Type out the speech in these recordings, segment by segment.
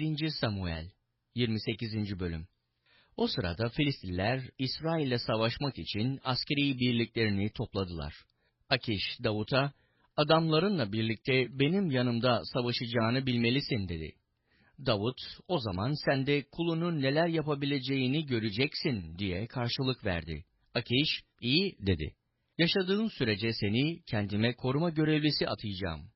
1. Samuel 28. Bölüm O sırada Filistliler İsrail'le savaşmak için askeri birliklerini topladılar. Akiş Davut'a, adamlarınla birlikte benim yanımda savaşacağını bilmelisin dedi. Davut, o zaman sen de kulunun neler yapabileceğini göreceksin diye karşılık verdi. Akiş, iyi dedi. Yaşadığın sürece seni kendime koruma görevlisi atayacağım.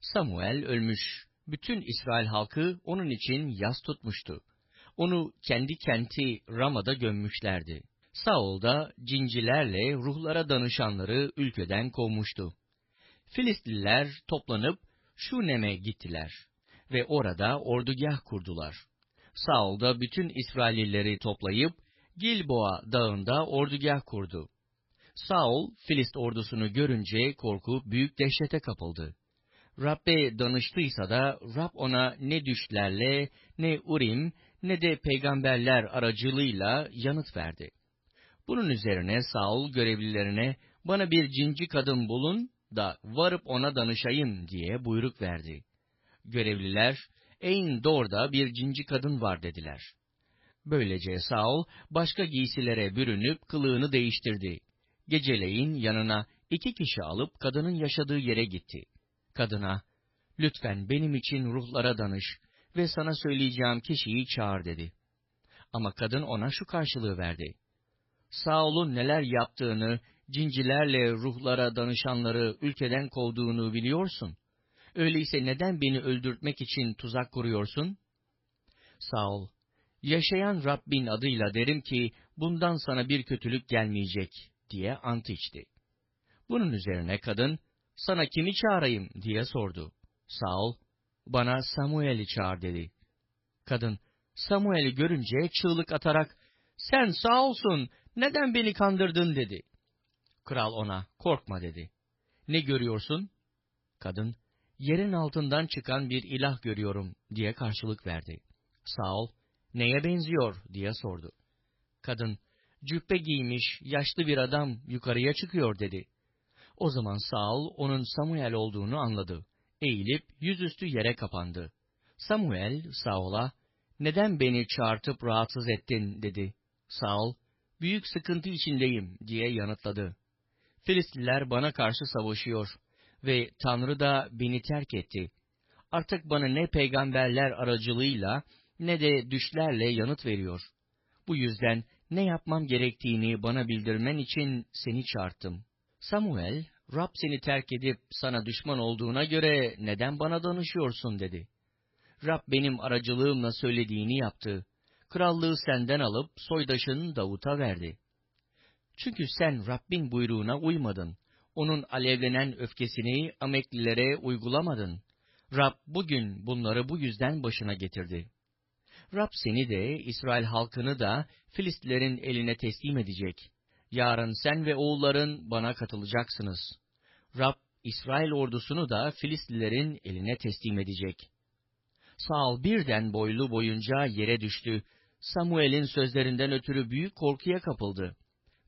Samuel ölmüş. Bütün İsrail halkı onun için yas tutmuştu. Onu kendi kenti Rama'da gömmüşlerdi. Saul da cincilerle ruhlara danışanları ülkeden kovmuştu. Filistliler toplanıp Şunem'e gittiler ve orada ordugah kurdular. Saul da bütün İsraillileri toplayıp Gilboa dağında ordugah kurdu. Saul, Filist ordusunu görünce korkup büyük dehşete kapıldı. Rab'be danıştıysa da Rab ona ne düşlerle, ne Urim, ne de peygamberler aracılığıyla yanıt verdi. Bunun üzerine Saul görevlilerine bana bir cinci kadın bulun da varıp ona danışayım diye buyruk verdi. Görevliler, Eyn Dor'da bir cinci kadın var dediler. Böylece Saul başka giysilere bürünüp kılığını değiştirdi. Geceleyin yanına iki kişi alıp kadının yaşadığı yere gitti. Kadına, lütfen benim için ruhlara danış ve sana söyleyeceğim kişiyi çağır dedi. Ama kadın ona şu karşılığı verdi. Saul'un neler yaptığını, cincilerle ruhlara danışanları ülkeden kovduğunu biliyorsun. Öyleyse neden beni öldürtmek için tuzak kuruyorsun? Saul, yaşayan Rabbin adıyla derim ki bundan sana bir kötülük gelmeyecek diye ant içti. Bunun üzerine kadın, sana kimi çağırayım diye sordu. Saul, bana Samuel'i çağır dedi. Kadın, Samuel'i görünce çığlık atarak, sen Saul'sun, neden beni kandırdın dedi. Kral ona, korkma dedi. Ne görüyorsun? Kadın, yerin altından çıkan bir ilah görüyorum diye karşılık verdi. Saul, neye benziyor diye sordu. Kadın, cübbe giymiş, yaşlı bir adam yukarıya çıkıyor dedi. O zaman Saul onun Samuel olduğunu anladı. Eğilip yüzüstü yere kapandı. Samuel Saul'a neden beni çağırtıp rahatsız ettin dedi. Saul büyük sıkıntı içindeyim diye yanıtladı. Filistliler bana karşı savaşıyor ve Tanrı da beni terk etti. Artık bana ne peygamberler aracılığıyla ne de düşlerle yanıt veriyor. Bu yüzden ne yapmam gerektiğini bana bildirmen için seni çağırttım. Samuel, Rab seni terk edip sana düşman olduğuna göre neden bana danışıyorsun dedi. Rab benim aracılığımla söylediğini yaptı. Krallığı senden alıp soydaşın Davut'a verdi. Çünkü sen Rabbin buyruğuna uymadın. Onun alevlenen öfkesini Ameklilere uygulamadın. Rab bugün bunları bu yüzden başına getirdi. Rab seni de, İsrail halkını da Filistlerin eline teslim edecek. Yarın sen ve oğulların bana katılacaksınız. Rab, İsrail ordusunu da Filistlilerin eline teslim edecek. Saul birden boylu boyunca yere düştü. Samuel'in sözlerinden ötürü büyük korkuya kapıldı.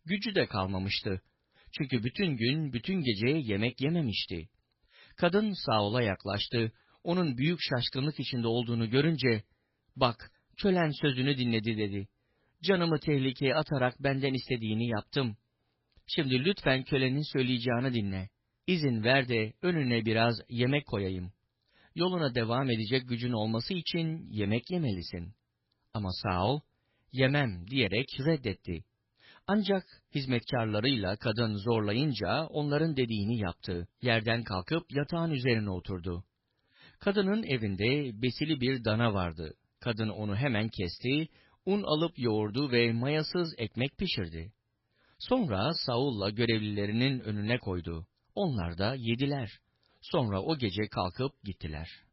Gücü de kalmamıştı. Çünkü bütün gün, bütün gece yemek yememişti. Kadın Saul'a yaklaştı. Onun büyük şaşkınlık içinde olduğunu görünce, ''Bak, kölen sözünü dinledi.'' dedi. ''Canımı tehlikeye atarak benden istediğini yaptım. Şimdi lütfen kölenin söyleyeceğini dinle. İzin ver de önüne biraz yemek koyayım. Yoluna devam edecek gücün olması için yemek yemelisin.'' Ama Saul, yemem diyerek reddetti. Ancak hizmetkarlarıyla kadın zorlayınca onların dediğini yaptı. Yerden kalkıp yatağın üzerine oturdu. Kadının evinde besili bir dana vardı. Kadın onu hemen kesti, un alıp yoğurdu ve mayasız ekmek pişirdi. Sonra Saul'la görevlilerinin önüne koydu. Onlar da yediler. Sonra o gece kalkıp gittiler.